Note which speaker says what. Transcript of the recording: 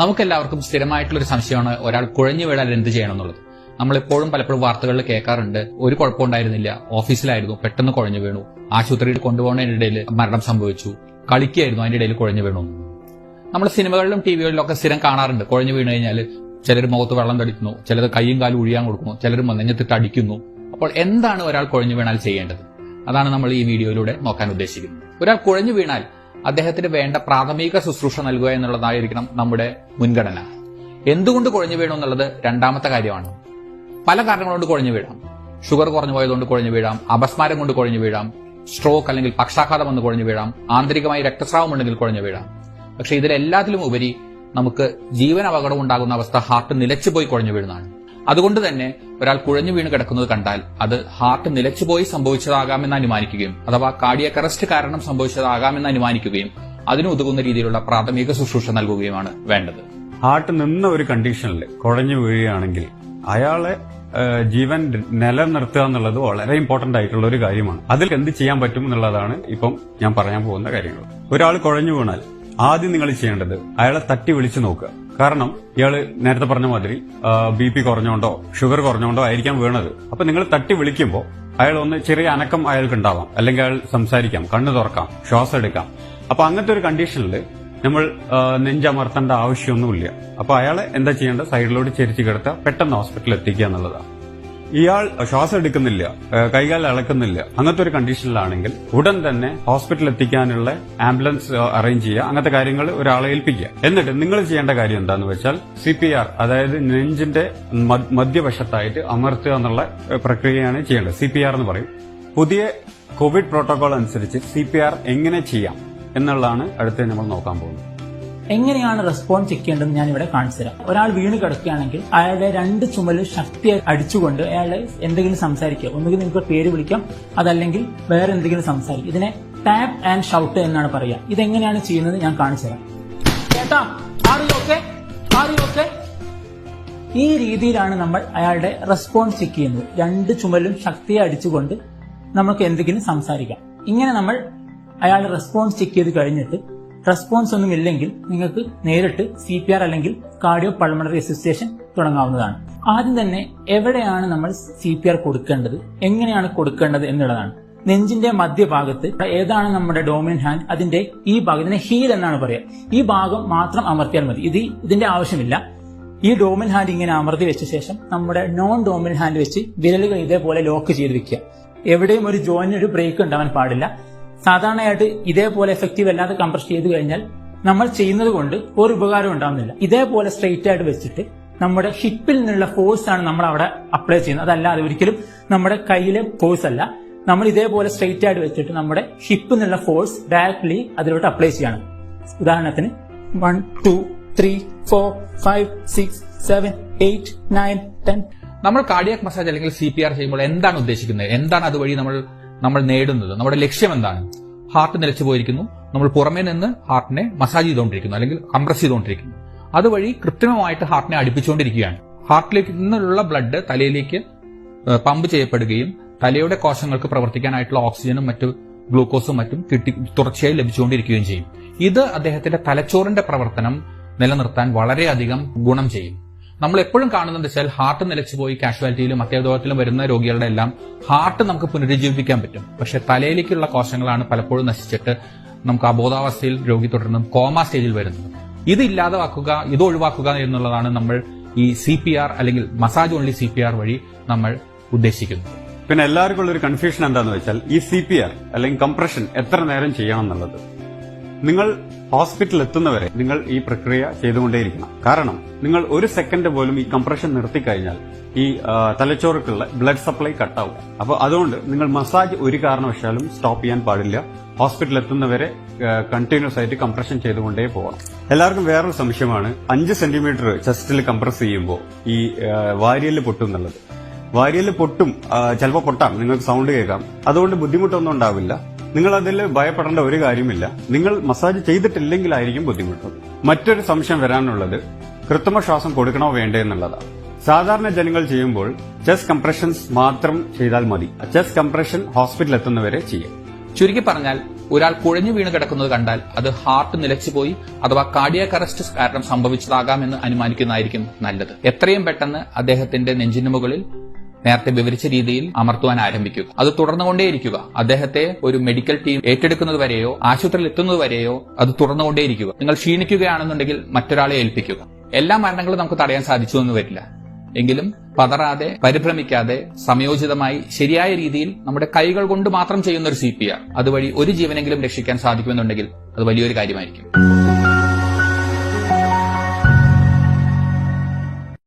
Speaker 1: നമുക്കെല്ലാവർക്കും സ്ഥിരമായിട്ടുള്ള ഒരു സംശയമാണ് ഒരാൾ കുഴഞ്ഞു വീഴാൻ എന്ത് ചെയ്യണം എന്നുള്ളത് നമ്മളെപ്പോഴും പലപ്പോഴും വാർത്തകളിൽ കേൾക്കാറുണ്ട് ഒരു കുഴപ്പമുണ്ടായിരുന്നില്ല ഓഫീസിലായിരുന്നു പെട്ടെന്ന് കുഴഞ്ഞു വീണു ആശുപത്രിയിൽ കൊണ്ടുപോകുന്നതിനിടയിൽ മരണം സംഭവിച്ചു കളിക്കായിരുന്നു അതിന്റെ ഇടയിൽ കുഴഞ്ഞു വീണു. നമ്മൾ സിനിമകളിലും ടി ഒക്കെ സ്ഥിരം കാണാറുണ്ട് കുഴഞ്ഞു വീണു കഴിഞ്ഞാൽ ചിലർ മുഖത്ത് വെള്ളം തടിക്കുന്നു ചിലർ കൈയും കാലും ഒഴിയാൻ കൊടുക്കുന്നു ചിലർ നെഞ്ഞത്തിട്ട് അടിക്കുന്നു. അപ്പോൾ എന്താണ് ഒരാൾ കുഴഞ്ഞു വീണാൽ ചെയ്യേണ്ടത്? അതാണ് നമ്മൾ ഈ വീഡിയോയിലൂടെ നോക്കാൻ ഉദ്ദേശിക്കുന്നത്. ഒരാൾ കുഴഞ്ഞു വീണാൽ അദ്ദേഹത്തിന് വേണ്ട പ്രാഥമിക ശുശ്രൂഷ നൽകുക എന്നുള്ളതായിരിക്കണം നമ്മുടെ മുൻഗണന. എന്തുകൊണ്ട് കുഴഞ്ഞു വീണു എന്നുള്ളത് രണ്ടാമത്തെ കാര്യമാണ്. പല കാരണങ്ങൾ കൊണ്ട് കുഴഞ്ഞു വീഴാം. ഷുഗർ കുറഞ്ഞു പോയതുകൊണ്ട് കുഴഞ്ഞു വീഴാം. അപസ്മാരം കൊണ്ട് കുഴഞ്ഞു വീഴാം. സ്ട്രോക്ക് അല്ലെങ്കിൽ പക്ഷാഘാതം വന്ന് കുഴഞ്ഞു വീഴാം. ആന്തരികമായി രക്തസ്രാവം ഉണ്ടെങ്കിൽ കുഴഞ്ഞു വീഴാം. പക്ഷെ ഇതിലെല്ലാത്തിലും ഉപരി നമുക്ക് ജീവൻ അപകടം ഉണ്ടാകുന്ന അവസ്ഥ ഹാർട്ട് നിലച്ചുപോയി കുഴഞ്ഞു വീഴുന്നതാണ്. അതുകൊണ്ട് തന്നെ ഒരാൾ കുഴഞ്ഞു വീണ് കിടക്കുന്നത് കണ്ടാൽ അത് ഹാർട്ട് നിലച്ചുപോയി സംഭവിച്ചതാകാമെന്ന് അനുമാനിക്കുകയും അഥവാ കാർഡിയക് അറസ്റ്റ് കാരണം സംഭവിച്ചതാകാമെന്ന് അനുമാനിക്കുകയും അതിന് ഉതകുന്ന രീതിയിലുള്ള പ്രാഥമിക ശുശ്രൂഷ നൽകുകയുമാണ് വേണ്ടത്.
Speaker 2: ഹാർട്ട് നിന്ന ഒരു കണ്ടീഷനിൽ കുഴഞ്ഞു വീഴുകയാണെങ്കിൽ അയാളെ ജീവൻ നിലനിർത്തുക എന്നുള്ളത് വളരെ ഇമ്പോർട്ടന്റ് ആയിട്ടുള്ള ഒരു കാര്യമാണ്. അതിൽ എന്ത് ചെയ്യാൻ പറ്റും എന്നുള്ളതാണ് ഇപ്പം ഞാൻ പറയാൻ പോകുന്ന കാര്യങ്ങൾ. ഒരാൾ കുഴഞ്ഞു വീണാൽ ആദ്യം നിങ്ങൾ ചെയ്യേണ്ടത് അയാളെ തട്ടി വിളിച്ചു നോക്കുക. കാരണം ഇയാൾ നേരത്തെ പറഞ്ഞ മാതിരി ബി പി കുറഞ്ഞോണ്ടോ ഷുഗർ കുറഞ്ഞോണ്ടോ ആയിരിക്കാം വീണത്. അപ്പൊ നിങ്ങൾ തട്ടി വിളിക്കുമ്പോൾ അയാൾ ഒന്ന് ചെറിയ അനക്കം അയാൾക്ക് ഉണ്ടാവാം അല്ലെങ്കിൽ അയാൾ സംസാരിക്കാം കണ്ണു തുറക്കാം ശ്വാസം എടുക്കാം. അപ്പൊ അങ്ങനത്തെ ഒരു കണ്ടീഷനിൽ നമ്മൾ നെഞ്ചമർത്തേണ്ട ആവശ്യമൊന്നുമില്ല. അപ്പൊ അയാളെ എന്താ ചെയ്യേണ്ടത്? സൈഡിലോട്ട് ചെരിച്ചു കിടത്തുക പെട്ടെന്ന് ഹോസ്പിറ്റലിൽ എത്തിക്കുക എന്നുള്ളതാണ്. ഇയാൾ ശ്വാസം എടുക്കുന്നില്ല കൈകാൽ അളക്കുന്നില്ല. അങ്ങനത്തെ ഒരു കണ്ടീഷനിലാണെങ്കിൽ ഉടൻ തന്നെ ഹോസ്പിറ്റലിൽ എത്തിക്കാനുള്ള ആംബുലൻസ് അറേഞ്ച് ചെയ്യുക. അങ്ങനത്തെ കാര്യങ്ങൾ ഒരാളെ ഏൽപ്പിക്കുക. എന്നിട്ട് നിങ്ങൾ ചെയ്യേണ്ട കാര്യം എന്താന്ന് വെച്ചാൽ സി പി ആർ അതായത് നെഞ്ചിന്റെ മധ്യവശത്തായിട്ട് അമർത്തുക എന്നുള്ള പ്രക്രിയയാണ് ചെയ്യേണ്ടത്. സി പി ആർ എന്ന് പറയും. പുതിയ കോവിഡ് പ്രോട്ടോകോൾ അനുസരിച്ച് സി പി ആർ എങ്ങനെ ചെയ്യാം എന്നുള്ളതാണ് അടുത്ത് നമ്മൾ നോക്കാൻ പോകുന്നത്.
Speaker 3: എങ്ങനെയാണ് റെസ്പോൺസ് ചെയ്യേണ്ടതെന്ന് ഞാൻ ഇവിടെ കാണിച്ചു തരാം. ഒരാൾ വീണ് കിടക്കുകയാണെങ്കിൽ അയാളുടെ രണ്ട് ചുമൽ ശക്തി അടിച്ചുകൊണ്ട് അയാളെ എന്തെങ്കിലും സംസാരിക്കുക. ഒന്നുകിൽ നിങ്ങൾക്ക് പേര് വിളിക്കാം അതല്ലെങ്കിൽ വേറെ എന്തെങ്കിലും സംസാരിക്കും. ഇതിനെ ടാപ്പ് ആൻഡ് ഷൗട്ട് എന്നാണ് പറയുക. ഇതെങ്ങനെയാണ് ചെയ്യുന്നത് ഞാൻ കാണിച്ചു തരാം. ചേട്ടാ ഈ രീതിയിലാണ് നമ്മൾ അയാളുടെ റെസ്പോൺസ് ചെക്ക് ചെയ്യുന്നത്. രണ്ട് ചുമലും ശക്തിയെ അടിച്ചുകൊണ്ട് നമുക്ക് എന്തെങ്കിലും സംസാരിക്കാം. ഇങ്ങനെ നമ്മൾ അയാളുടെ റെസ്പോൺസ് ചെക്ക് ചെയ്ത് കഴിഞ്ഞിട്ട് റെസ്പോൺസ് ഒന്നും ഇല്ലെങ്കിൽ നിങ്ങൾക്ക് നേരിട്ട് സി പി ആർ അല്ലെങ്കിൽ കാർഡിയോ പൾമണറി അസോസിയേഷൻ തുടങ്ങാവുന്നതാണ്. ആദ്യം തന്നെ എവിടെയാണ് നമ്മൾ സി പി ആർ കൊടുക്കേണ്ടത്? എങ്ങനെയാണ് കൊടുക്കേണ്ടത് എന്നുള്ളതാണ്. നെഞ്ചിന്റെ മധ്യഭാഗത്ത് ഏതാണ് നമ്മുടെ ഡോമിൻ ഹാൻഡ് അതിന്റെ ഈ ഭാഗം ഇതിനെ ഹീൽ എന്നാണ് പറയുക. ഈ ഭാഗം മാത്രം അമർത്തിയാൽ മതി. ഇത് ഇതിന്റെ ആവശ്യമില്ല. ഈ ഡോമിൻ ഹാൻഡ് ഇങ്ങനെ അമർത്തി വെച്ച ശേഷം നമ്മുടെ നോൺ ഡോമിൻ ഹാൻഡ് വെച്ച് വിരലുകൾ ഇതേപോലെ ലോക്ക് ചെയ്ത് വെക്കുക. എവിടെയും ഒരു ജോയിന് ഒരു ബ്രേക്ക് ഉണ്ടാവാൻ പാടില്ല. സാധാരണയായിട്ട് ഇതേപോലെ എഫക്റ്റീവ് അല്ലാതെ കംപ്രസ് ചെയ്ത് കഴിഞ്ഞാൽ നമ്മൾ ചെയ്യുന്നത് കൊണ്ട് ഒരു ഉപകാരം ഉണ്ടാവുന്നില്ല. ഇതേപോലെ സ്ട്രെയിറ്റ് ആയിട്ട് വെച്ചിട്ട് നമ്മുടെ ഹിപ്പിൽ നിന്നുള്ള ഫോഴ്സ് ആണ് നമ്മൾ അവിടെ അപ്ലൈ ചെയ്യുന്നത്. അതല്ലാതെ ഒരിക്കലും നമ്മുടെ കയ്യിലെ ഫോഴ്സ് അല്ല. നമ്മൾ ഇതേപോലെ സ്ട്രെയിറ്റ് ആയിട്ട് വെച്ചിട്ട് നമ്മുടെ ഹിപ്പിൽ നിന്നുള്ള ഫോഴ്സ് ഡയറക്ട്ലി അതിലോട്ട് അപ്ലൈ ചെയ്യണം. ഉദാഹരണത്തിന് one two three four five six seven eight nine ten
Speaker 1: നമ്മൾ കാർഡിയാക് മസാജ് അല്ലെങ്കിൽ സി പി ആർ ചെയ്യുമ്പോൾ എന്താണ് ഉദ്ദേശിക്കുന്നത്? എന്താണ് അതുവഴി നമ്മൾ നമ്മൾ നേടുന്നത്. നമ്മുടെ ലക്ഷ്യം എന്താണ് ഹാർട്ട് നിലച്ചു പോയിരിക്കുന്നു നമ്മൾ പുറമേ നിന്ന് ഹാർട്ടിനെ മസാജ് ചെയ്തുകൊണ്ടിരിക്കുന്നു അല്ലെങ്കിൽ കംപ്രസ് ചെയ്തുകൊണ്ടിരിക്കുന്നു. അതുവഴി കൃത്രിമമായിട്ട് ഹാർട്ടിനെ അടുപ്പിച്ചുകൊണ്ടിരിക്കുകയാണ്. ഹാർട്ടിലേക്ക് നിന്നുള്ള ബ്ലഡ് തലയിലേക്ക് പമ്പ് ചെയ്യപ്പെടുകയും തലയുടെ കോശങ്ങൾക്ക് പ്രവർത്തിക്കാനായിട്ടുള്ള ഓക്സിജനും മറ്റു ഗ്ലൂക്കോസും മറ്റും കിട്ടി തുടർച്ചയായി ലഭിച്ചുകൊണ്ടിരിക്കുകയും ചെയ്യും. ഇത് അദ്ദേഹത്തിന്റെ തലച്ചോറിന്റെ പ്രവർത്തനം നിലനിർത്താൻ വളരെയധികം ഗുണം ചെയ്യും. നമ്മൾ എപ്പോഴും കാണുന്നത് വെച്ചാൽ ഹാർട്ട് നിലച്ചു പോയി കാഷ്വാലിറ്റിയിലും അത്യാരോഗത്തിലും വരുന്ന രോഗികളുടെ എല്ലാം ഹാർട്ട് നമുക്ക് പുനരുജ്ജീവിപ്പിക്കാൻ പറ്റും. പക്ഷെ തലയിലേക്കുള്ള കോശങ്ങളാണ് പലപ്പോഴും നശിച്ചിട്ട് നമുക്ക് അബോധാവസ്ഥയിൽ രോഗി തുടർന്ന് കോമ സ്റ്റേജിൽ വരുന്നത്. ഇത് ഇല്ലാതാക്കുക ഇത് ഒഴിവാക്കുക എന്നുള്ളതാണ് നമ്മൾ ഈ സി പി ആർ അല്ലെങ്കിൽ massage only C P R വഴി നമ്മൾ ഉദ്ദേശിക്കുന്നത്.
Speaker 2: പിന്നെ എല്ലാവർക്കും ഉള്ള ഒരു കൺഫ്യൂഷൻ എന്താണെന്ന് വെച്ചാൽ ഈ സി പി ആർ അല്ലെങ്കിൽ കംപ്രഷൻ എത്ര നേരം ചെയ്യണം എന്നുള്ളത്. നിങ്ങൾ ഹോസ്പിറ്റലിൽ എത്തുന്നവരെ നിങ്ങൾ ഈ പ്രക്രിയ ചെയ്തുകൊണ്ടേയിരിക്കണം. കാരണം നിങ്ങൾ ഒരു സെക്കൻഡ് പോലും ഈ കംപ്രഷൻ നിർത്തിക്കഴിഞ്ഞാൽ ഈ തലച്ചോറുക്കുള്ള ബ്ലഡ് സപ്ലൈ കട്ടാവും. അപ്പോൾ അതുകൊണ്ട് നിങ്ങൾ മസാജ് ഒരു കാരണവശാലും സ്റ്റോപ്പ് ചെയ്യാൻ പാടില്ല. ഹോസ്പിറ്റലിൽ എത്തുന്നവരെ കണ്ടിന്യൂസ് ആയിട്ട് കംപ്രഷൻ ചെയ്തുകൊണ്ടേ പോകണം. എല്ലാവർക്കും വേറൊരു സംശയമാണ്. അഞ്ച് സെന്റിമീറ്റർ ചെസ്റ്റിൽ കംപ്രസ് ചെയ്യുമ്പോൾ ഈ വാരിയൽ പൊട്ടും എന്നുള്ളത്. വാരിയൽ പൊട്ടും ചിലപ്പോൾ പൊട്ടാം. നിങ്ങൾക്ക് സൗണ്ട് കേൾക്കാം. അതുകൊണ്ട് ബുദ്ധിമുട്ടൊന്നും ഉണ്ടാവില്ല. നിങ്ങൾ അതിൽ ഭയപ്പെടേണ്ട ഒരു കാര്യമില്ല. നിങ്ങൾ മസാജ് ചെയ്തിട്ടില്ലെങ്കിലായിരിക്കും ബുദ്ധിമുട്ട്. മറ്റൊരു സംശയം വരാനുള്ളത് കൃത്രിമ ശ്വാസം കൊടുക്കണോ വേണ്ടേ എന്നുള്ളതാണ് സാധാരണ ജനങ്ങൾ ചെയ്യുമ്പോൾ ചെസ്റ്റ് കംപ്രഷൻസ് മാത്രം ചെയ്താൽ മതി. ചെസ്റ്റ് കംപ്രഷൻ ഹോസ്പിറ്റലിൽ എത്തുന്നവരെ ചെയ്യും.
Speaker 1: ചുരുക്കി പറഞ്ഞാൽ ഒരാൾ കുഴഞ്ഞു വീണ് കിടക്കുന്നത് കണ്ടാൽ അത് ഹാർട്ട് നിലച്ചുപോയി അഥവാ കാർഡിയാക് അറസ്റ്റ് കാരണം സംഭവിച്ചതാകാമെന്ന് അനുമാനിക്കുന്നതായിരിക്കും നല്ലത്. എത്രയും പെട്ടെന്ന് അദ്ദേഹത്തിന്റെ നെഞ്ചിന് മുകളിൽ നേരത്തെ വിവരിച്ച രീതിയിൽ അമർത്തുവാൻ ആരംഭിക്കുക. അത് തുടർന്നുകൊണ്ടേയിരിക്കുക. അദ്ദേഹത്തെ ഒരു മെഡിക്കൽ ടീം ഏറ്റെടുക്കുന്നത് വരെയോ ആശുപത്രിയിൽ എത്തുന്നത് വരെയോ അത് തുടർന്നുകൊണ്ടേയിരിക്കുക. നിങ്ങൾ ക്ഷീണിക്കുകയാണെന്നുണ്ടെങ്കിൽ മറ്റൊരാളെ ഏൽപ്പിക്കുക. എല്ലാ മരണങ്ങളും നമുക്ക് തടയാൻ സാധിച്ചു എന്ന് വരില്ല. എങ്കിലും പതറാതെ പരിഭ്രമിക്കാതെ സമയോചിതമായി ശരിയായ രീതിയിൽ നമ്മുടെ കൈകൾ കൊണ്ട് മാത്രം ചെയ്യുന്ന ഒരു സി പി ആർ അതുവഴി ഒരു ജീവനെങ്കിലും രക്ഷിക്കാൻ സാധിക്കുമെന്നുണ്ടെങ്കിൽ അത് വലിയൊരു കാര്യമായിരിക്കും.